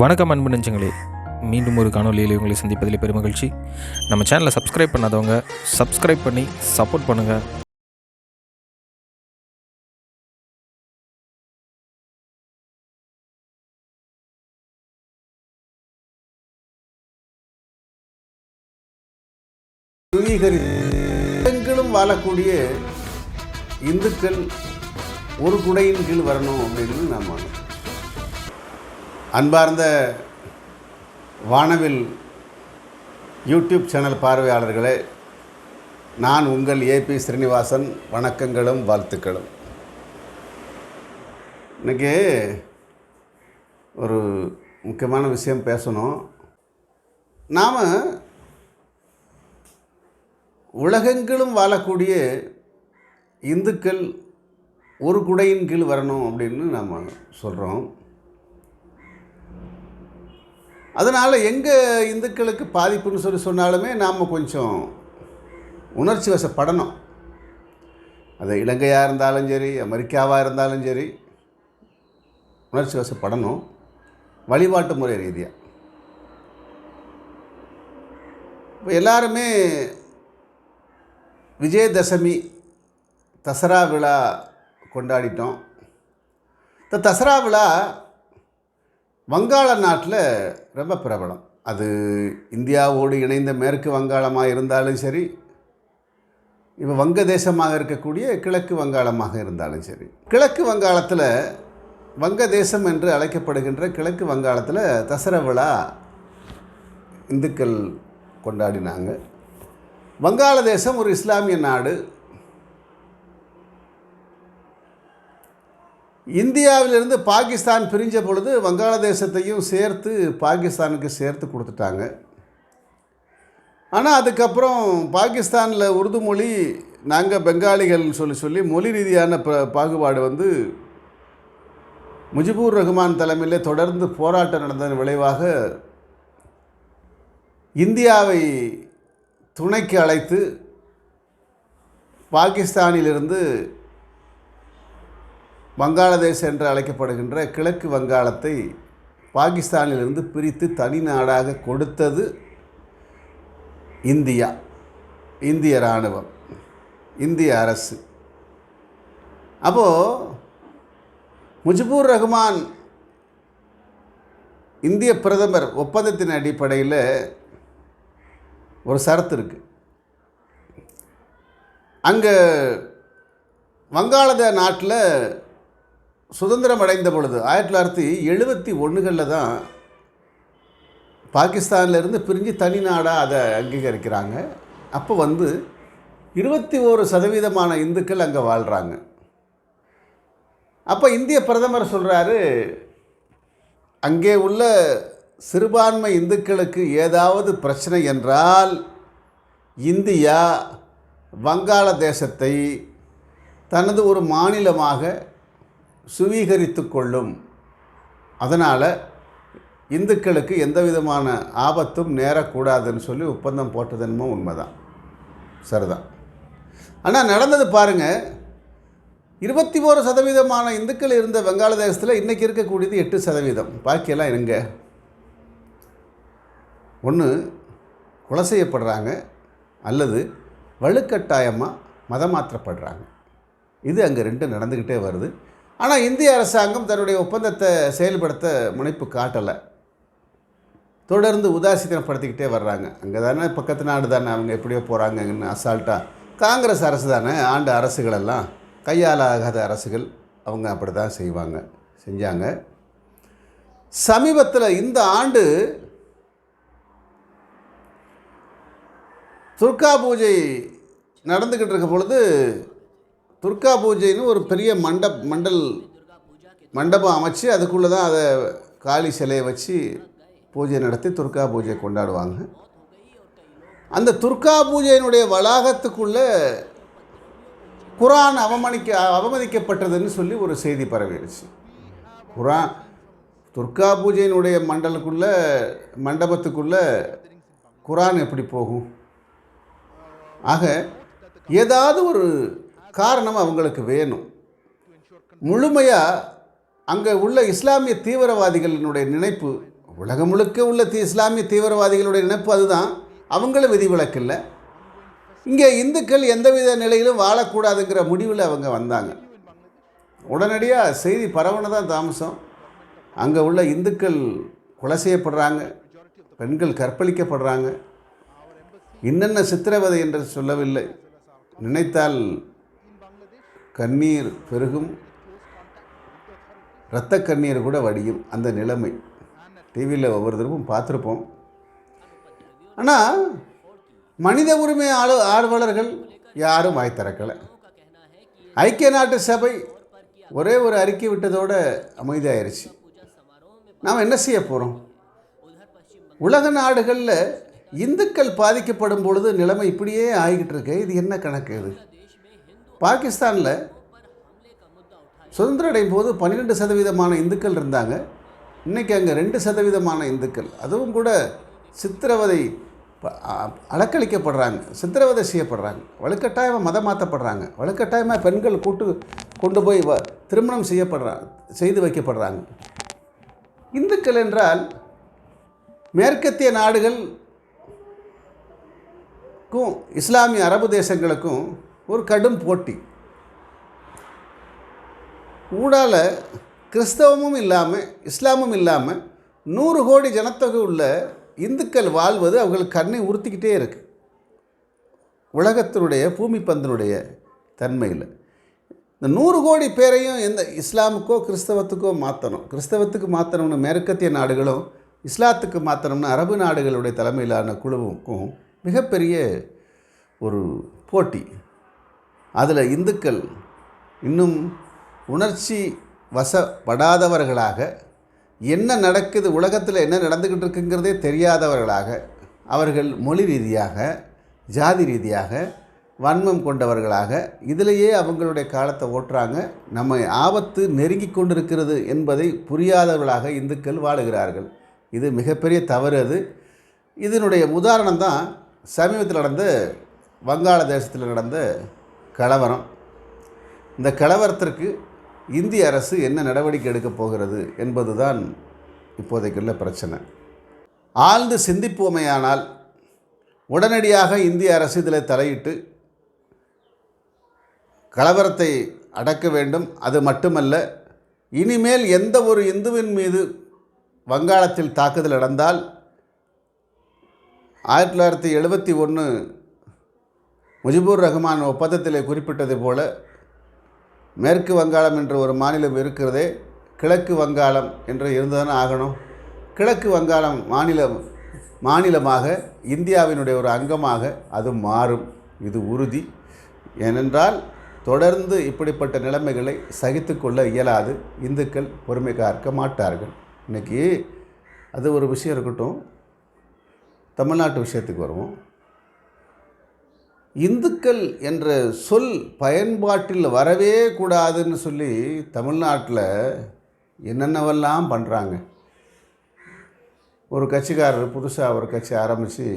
வணக்கம் அன்பு நெஞ்சங்களே. மீண்டும் ஒரு காணொலியில் உங்களை சந்திப்பதில் பெருமகிழ்ச்சி நம்ம சேனலை சப்ஸ்கிரைப் பண்ணாதவங்க சப்ஸ்கிரைப் பண்ணி சப்போர்ட் பண்ணுங்கள் எங்களும் வாழக்கூடிய இந்துக்கள் ஒரு குடையின் கீழ் வரணும் அப்படின்னு நம்ம அன்பார்ந்த வானவில் யூடியூப் சேனல் பார்வையாளர்களே நான் உங்கள் ஏபி ஸ்ரீனிவாசன். வணக்கங்களும் வாழ்த்துக்களும். இன்னைக்கு ஒரு முக்கியமான விஷயம் பேசணும். நாம் உலகெங்கிலும் வாழக்கூடிய இந்துக்கள் ஒரு குடையின் கீழ் வரணும் அப்படின்னு நாம் சொல்கிறோம் அதனால் எங்கே இந்துக்களுக்கு பாதிப்புன்னு சொல்லி சொன்னாலுமே நாம் கொஞ்சம் உணர்ச்சி வசப்படணும். அது இலங்கையாக இருந்தாலும் சரி அமெரிக்காவாக இருந்தாலும் சரி உணர்ச்சி வசப்படணும். வழிபாட்டு முறை ரீதியாக இப்போ எல்லாருமே விஜயதசமி தசரா விழா கொண்டாடிட்டோம். இந்த தசரா விழா வங்காள நாட்டில் ரொம்ப பிரபலம். அது இந்தியாவோடு இணைந்த மேற்கு வங்காளமாக இருந்தாலும் சரி இப்போ வங்க தேசமாக இருக்கக்கூடிய கிழக்கு வங்காளமாக இருந்தாலும் சரி. கிழக்கு வங்காளத்தில் வங்க தேசம் என்று அழைக்கப்படுகின்ற கிழக்கு வங்காளத்தில் தசரா விழா இந்துக்கள் கொண்டாடினாங்க. வங்காளதேசம் ஒரு இஸ்லாமிய நாடு. இந்தியாவிலிருந்து பாகிஸ்தான் பிரிஞ்ச பொழுது வங்காளதேசத்தையும் சேர்த்து பாகிஸ்தானுக்கு சேர்த்து கொடுத்துட்டாங்க. ஆனால் அதுக்கப்புறம் பாகிஸ்தானில் உருது மொழி நாங்கள் பெங்காலிகள்னு சொல்லி சொல்லி மொழி ரீதியான ப பாகுபாடு வந்து முஜிபூர் ரஹ்மான் தலைமையில் தொடர்ந்து போராட்டம் நடந்ததன் விளைவாக இந்தியாவை துணைக்கு அழைத்து பாகிஸ்தானிலிருந்து வங்காளதேசம் என்று அழைக்கப்படுகின்ற கிழக்கு வங்காளத்தை பாகிஸ்தானிலிருந்து பிரித்து தனி நாடாக கொடுத்தது இந்தியா இந்திய இராணுவம் இந்திய அரசு. அப்போது முஜிபூர் ரஹ்மான் இந்திய பிரதமர் ஒப்பந்தத்தின் அடிப்படையில் ஒரு சரத்து இருக்குது அங்கே வங்காளத நாட்டில் சுதந்திரம் அடைந்த பொழுது ஆயிரத்தி தொள்ளாயிரத்தி எழுபத்தி ஒன்றுகளில் தான் பாகிஸ்தான்லேருந்து பிரிஞ்சு தனி நாடாக அதை அங்கீகரிக்கிறாங்க. அப்போ வந்து இருபத்தி ஓரு சதவீதமான இந்துக்கள் அங்கே வாழ்கிறாங்க அப்போ இந்திய பிரதமர் சொல்கிறாரு அங்கே உள்ள சிறுபான்மை இந்துக்களுக்கு ஏதாவது பிரச்சனை என்றால் இந்தியா வங்காளதேசத்தை தனது ஒரு மாநிலமாக சுவீகரித்து கொள்ளும். அதனால் இந்துக்களுக்கு எந்த விதமான ஆபத்தும் நேரக்கூடாதுன்னு சொல்லி ஒப்பந்தம் போட்டதென்மோ உண்மைதான். சரிதான். ஆனால் நடந்தது பாருங்கள் இருபத்தி ஓரு சதவீதமான இந்துக்கள் இருந்த வங்காளதேசத்தில் இன்றைக்கி இருக்கக்கூடியது எட்டு சதவீதம். பாக்கியெல்லாம் இருங்க. ஒன்று கொலை செய்யப்படுறாங்க. அல்லது வலுக்கட்டாயமாக மதம் இது அங்கே ரெண்டு நடந்துக்கிட்டே வருது. ஆனால் இந்திய அரசாங்கம் தன்னுடைய ஒப்பந்தத்தை செயல்படுத்த முனைப்பு காட்டலை. தொடர்ந்து உதாசீனப்படுத்திக்கிட்டே வர்றாங்க. அங்கே தானே பக்கத்து நாடு தானே அவங்க எப்படியோ போகிறாங்கன்னு அசால்ட்டாக காங்கிரஸ் அரசு தானே ஆண்டு அரசுகளெல்லாம் கையால் ஆகாத அரசுகள் அவங்க அப்படி தான் செய்வாங்க செஞ்சாங்க. சமீபத்தில் இந்த ஆண்டு துர்கா பூஜை நடந்துக்கிட்டு இருக்க பொழுது துர்கா பூஜைன்னு ஒரு பெரிய மண்டப் மண்டல் மண்டபம் அமைச்சு அதுக்குள்ளே தான் அதை காளி சிலையை வச்சு பூஜை நடத்தி துர்கா பூஜை கொண்டாடுவாங்க. அந்த துர்கா பூஜையினுடைய வளாகத்துக்குள்ளே குரான் அவமதிக்க அவமதிக்கப்பட்டதுன்னு சொல்லி ஒரு செய்தி பரவிடுச்சு. குரான் துர்கா பூஜையினுடைய மண்டலுக்குள்ளே மண்டபத்துக்குள்ளே குரான் எப்படி போகும்? ஆக ஏதாவது ஒரு காரணம் அவங்களுக்கு வேணும். முழுமையாக அங்கே உள்ள இஸ்லாமிய தீவிரவாதிகளினுடைய நினைப்பு உலகம் முழுக்க உள்ள தீ இஸ்லாமிய தீவிரவாதிகளுடைய நினைப்பு அதுதான். அவங்களும் விதிவிலக்கில்லை. இங்கே இந்துக்கள் எந்தவித நிலையிலும் வாழக்கூடாதுங்கிற முடிவில் அவங்க வந்தாங்க. உடனடியாக செய்தி பரவனதான் தாமசம். அங்கே உள்ள இந்துக்கள் கொலை செய்யப்படுறாங்க. பெண்கள் கற்பழிக்கப்படுறாங்க. என்னென்ன சித்திரவதை என்று சொல்லவில்லை. நினைத்தால் கண்ணீர் பெருகும். இரத்த கண்ணீர் கூட வடியும் அந்த நிலைமை. டிவியில் ஒவ்வொரு தடவும் பார்த்துருப்போம். ஆனால் மனித உரிமை ஆளு ஆர்வலர்கள் யாரும் வாய் திறக்கலை. ஐக்கிய நாட்டு சபை ஒரே ஒரு அறிக்கை விட்டதோட அமைதியாயிருச்சு. நாம் என்ன செய்ய போகிறோம் உலக நாடுகளில் இந்துக்கள் பாதிக்கப்படும் பொழுது நிலைமை இப்படியே ஆகிக்கிட்டு இருக்கு. இது என்ன கணக்கு இது? பாகிஸ்தானில் சுதந்திரம் அடையும் போது பன்னிரெண்டு சதவீதமான இந்துக்கள் இருந்தாங்க. இன்றைக்கி அங்கே ரெண்டு சதவீதமான இந்துக்கள். அதுவும் கூட சித்திரவதை அ- அலக்களிக்கப்படுறாங்க சித்திரவதை செய்யப்படுறாங்க. வலுக்கட்டாயமாக மதம் மாற்றப்படுறாங்க வலுக்கட்டாயமாக பெண்கள் கூட்டு கொண்டு போய் வ திருமணம் செய்யப்படுறாங்க செய்து வைக்கப்படுறாங்க. இந்துக்கள் என்றால் மேற்கத்திய நாடுகளுக்கும் இஸ்லாமிய அரபு தேசங்களுக்கும் ஒரு கடும் போட்டி. ஊடால கிறிஸ்தவமும் இல்லாமல் இஸ்லாமும் இல்லாமல் நூறு கோடி ஜனத்தொகை உள்ள இந்துக்கள் வாழ்வது அவங்களுக்கு கண்ணை உறுத்திக்கிட்டே இருக்குது உலகத்தினுடைய பூமி பந்தினுடைய தன்மையில். இந்த நூறு கோடி பேரையும் எந்த இஸ்லாமுக்கோ கிறிஸ்தவத்துக்கோ மாற்றணும் கிறிஸ்தவத்துக்கு மாற்றணும்னு மேற்கத்திய நாடுகளும் இஸ்லாத்துக்கு மாற்றணும்னு அரபு நாடுகளுடைய தலைமையிலான குழுவுக்கும் மிகப்பெரிய ஒரு போட்டி. அதில் இந்துக்கள் இன்னும் உணர்ச்சி வசப்படாதவர்களாக என்ன நடக்குது உலகத்தில் என்ன நடந்துக்கிட்டு இருக்குங்கிறதே தெரியாதவர்களாக அவர்கள் மொழி ரீதியாக ஜாதி ரீதியாக வன்மம் கொண்டவர்களாக இதிலேயே அவங்களுடைய காலத்தை ஓட்டுறாங்க. நம்ம ஆபத்து நெருங்கி கொண்டிருக்கிறது என்பதை புரியாதவர்களாக இந்துக்கள் வாழுகிறார்கள். இது மிகப்பெரிய தவறு அது. இதனுடைய உதாரணம் தான் சமீபத்தில் நடந்த வங்காளதேசத்தில் நடந்த கலவரம். இந்த கலவரத்திற்கு இந்திய அரசு என்ன நடவடிக்கை எடுக்கப் போகிறது என்பதுதான் இப்போதைக்குள்ள பிரச்சனை. ஆழ்ந்து சிந்திப்போமையானால் உடனடியாக இந்திய அரசு இதில் தலையிட்டு கலவரத்தை அடக்க வேண்டும். அது மட்டுமல்ல இனிமேல் எந்த ஒரு இந்துவின் மீது வங்காளத்தில் தாக்குதல் நடந்தால் ஆயிரத்தி தொள்ளாயிரத்தி எழுபத்தி ஒன்று முஜிபுர் ரஹ்மான் ஒப்பந்தத்தில் குறிப்பிட்டது போல மேற்கு வங்காளம் என்ற ஒரு மாநிலம் இருக்கிறதே கிழக்கு வங்காளம் என்று இருந்ததான ஆகணும்? கிழக்கு வங்காளம் மாநிலம் மாநிலமாக இந்தியாவினுடைய ஒரு அங்கமாக அது மாறும். இது உறுதி. ஏனென்றால் தொடர்ந்து இப்படிப்பட்ட நிலைமைகளை சகித்துக்கொள்ள இயலாது. இந்துக்கள் பொறுமை காக்க மாட்டார்கள். இன்றைக்கி அது ஒரு விஷயம் இருக்கட்டும். தமிழ்நாட்டு விஷயத்துக்கு வருவோம். இந்துக்கள் என்ற சொல் பயன்பாட்டில் வரவே கூடாதுன்னு சொல்லி தமிழ்நாட்டில் என்னென்னவெல்லாம் பண்ணுறாங்க. ஒரு கட்சிக்காரர் புதுசாக ஒரு கட்சி ஆரம்பித்து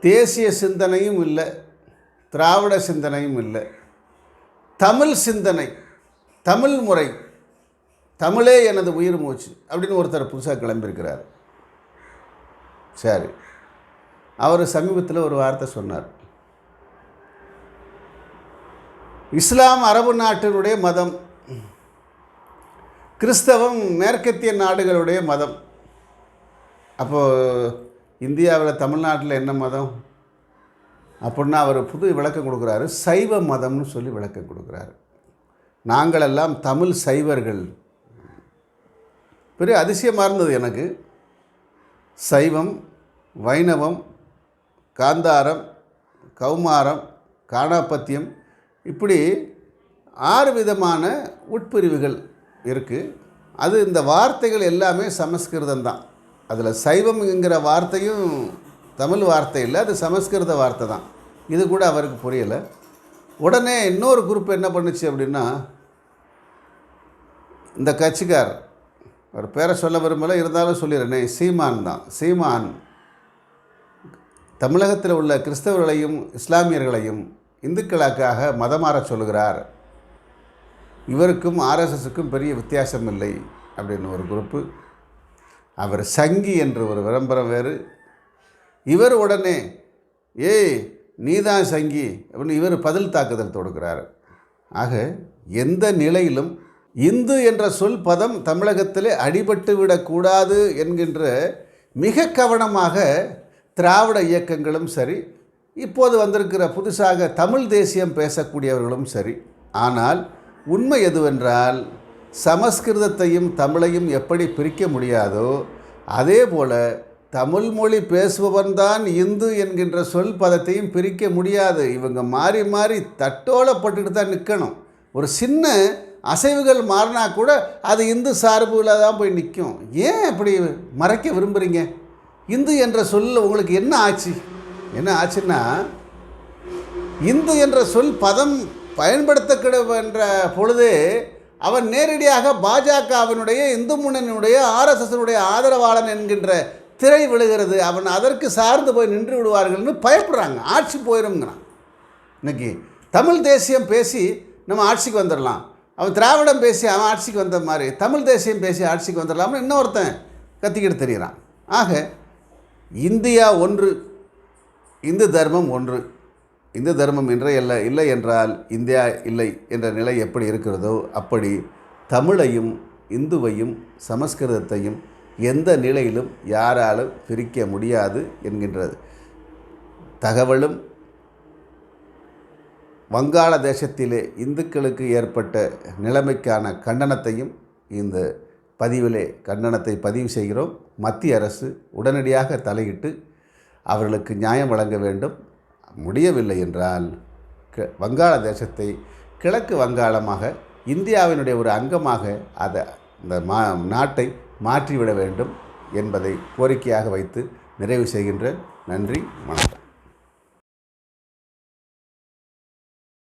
தேசிய சிந்தனையும் இல்லை திராவிட சிந்தனையும் இல்லை தமிழ் சிந்தனை தமிழ் முறை தமிழே எனது உயிர் மூச்சு அப்படின்னு ஒருத்தர் புதுசாக கிளம்பியிருக்கிறார். சரி அவர் சமீபத்தில் ஒரு வார்த்தை சொன்னார். இஸ்லாம் அரபு நாட்டினுடைய மதம். கிறிஸ்தவம் மேற்கத்திய நாடுகளுடைய மதம். அப்போது இந்தியாவில் தமிழ்நாட்டில் என்ன மதம்? அப்படின்னா அவர் புது விளக்கம் கொடுக்குறாரு. சைவ மதம்னு சொல்லி விளக்கம் கொடுக்குறாரு. நாங்களெல்லாம் தமிழ் சைவர்கள். பெரிய அதிசயமாக இருந்தது எனக்கு. சைவம் வைணவம் காந்தாரம் கௌமாரம் காணாப்பத்தியம் இப்படி ஆறு விதமான உட்பிரிவுகள் இருக்குது அது இந்த வார்த்தைகள் எல்லாமே சமஸ்கிருதம் தான். அதில் சைவம்ங்கிற வார்த்தையும் தமிழ் வார்த்தை இல்லை அது சமஸ்கிருத வார்த்தை தான். இது கூட அவருக்கு புரியலை. உடனே இன்னொரு குரூப் என்ன பண்ணுச்சு அப்படின்னா இந்த கட்சிக்கார் ஒரு பேரை சொல்ல விரும்பலை இருந்தாலும் சொல்லிடுறேனே. சீமான் தான் சீமான். தமிழகத்தில் உள்ள கிறிஸ்தவர்களையும் இஸ்லாமியர்களையும் இந்துக்களுக்காக மதம் மாறச் சொல்லுகிறார். இவருக்கும் ஆர்எஸ்எஸுக்கும் பெரிய வித்தியாசம் இல்லை அப்படின்னு ஒரு குரூப்பு அவர் சங்கி என்று ஒரு விளம்பரம் வேறு. இவர் உடனே ஏய் நீதான் சங்கி அப்படின்னு இவர் பதில் தாக்குதல் தொடுக்கிறார். ஆக எந்த நிலையிலும் இந்து என்ற சொல் பதம் தமிழகத்திலே அடிபட்டு விடக்கூடாது என்கின்ற மிக கவனமாக திராவிட இயக்கங்களும் சரி இப்போது வந்திருக்கிற புதுசாக தமிழ் தேசியம் பேசக்கூடியவர்களும் சரி. ஆனால் உண்மை எதுவென்றால் சமஸ்கிருதத்தையும் தமிழையும் எப்படி பிரிக்க முடியாதோ அதே போல தமிழ் மொழி பேசுபவன் தான் இந்து என்கின்ற சொல் பதத்தையும் பிரிக்க முடியாது. இவங்க மாறி மாறி தட்டோலப்பட்டுட்டு தான் நிற்கணும் ஒரு சின்ன அசைவுகள் மாறினா கூட அது இந்து சார்புல தான் போய் நிற்கும் ஏன் இப்படி மறைக்க விரும்புகிறீங்க இந்து என்ற சொல்லில் உங்களுக்கு என்ன ஆச்சு? என்ன ஆச்சுன்னா இந்து என்ற சொல் பதம் பயன்படுத்தக்கிட என்ற அவன் நேரடியாக பாஜகவினுடைய இந்து முன்னணியினுடைய ஆர்எஸ்எஸ்னுடைய ஆதரவாளன் என்கின்ற திரை விழுகிறது. அவன் அதற்கு சார்ந்து போய் நின்று விடுவார்கள்னு பயப்படுறாங்க. ஆட்சி போயிடும்ங்கிறான் இன்னைக்கு தமிழ் தேசியம் பேசி நம்ம ஆட்சிக்கு வந்துடலாம். அவன் திராவிடம் பேசி அவன் ஆட்சிக்கு வந்த மாதிரி தமிழ் தேசியம் பேசி ஆட்சிக்கு வந்துடலாம்னு இன்னொருத்தன் கத்திக்கிட்டு தெரிகிறான் ஆக இந்தியா ஒன்று இந்து தர்மம் ஒன்று. இந்து தர்மம் இன்றைய இல்லை இல்லை என்றால் இந்தியா இல்லை என்ற நிலை எப்படி இருக்கிறதோ அப்படி தமிழையும் இந்துவையும் சமஸ்கிருதத்தையும் எந்த நிலையிலும் யாராலும் பிரிக்க முடியாது என்கின்றது. தகவலும் வங்காள தேசத்திலே இந்துக்களுக்கு ஏற்பட்ட நிலைமைக்கான கண்டனத்தையும் இந்த பதிவிலே கண்டனத்தை பதிவு செய்கிறோம். மத்திய அரசு உடனடியாக தலையிட்டு அவர்களுக்கு நியாயம் வழங்க வேண்டும். முடியவில்லை என்றால் க வங்காள தேசத்தை கிழக்கு வங்காளமாக இந்தியாவினுடைய ஒரு அங்கமாக அதை இந்த மா நாட்டை மாற்றிவிட வேண்டும் என்பதை கோரிக்கையாக வைத்து நிறைவு செய்கின்ற நன்றி வணக்கம்.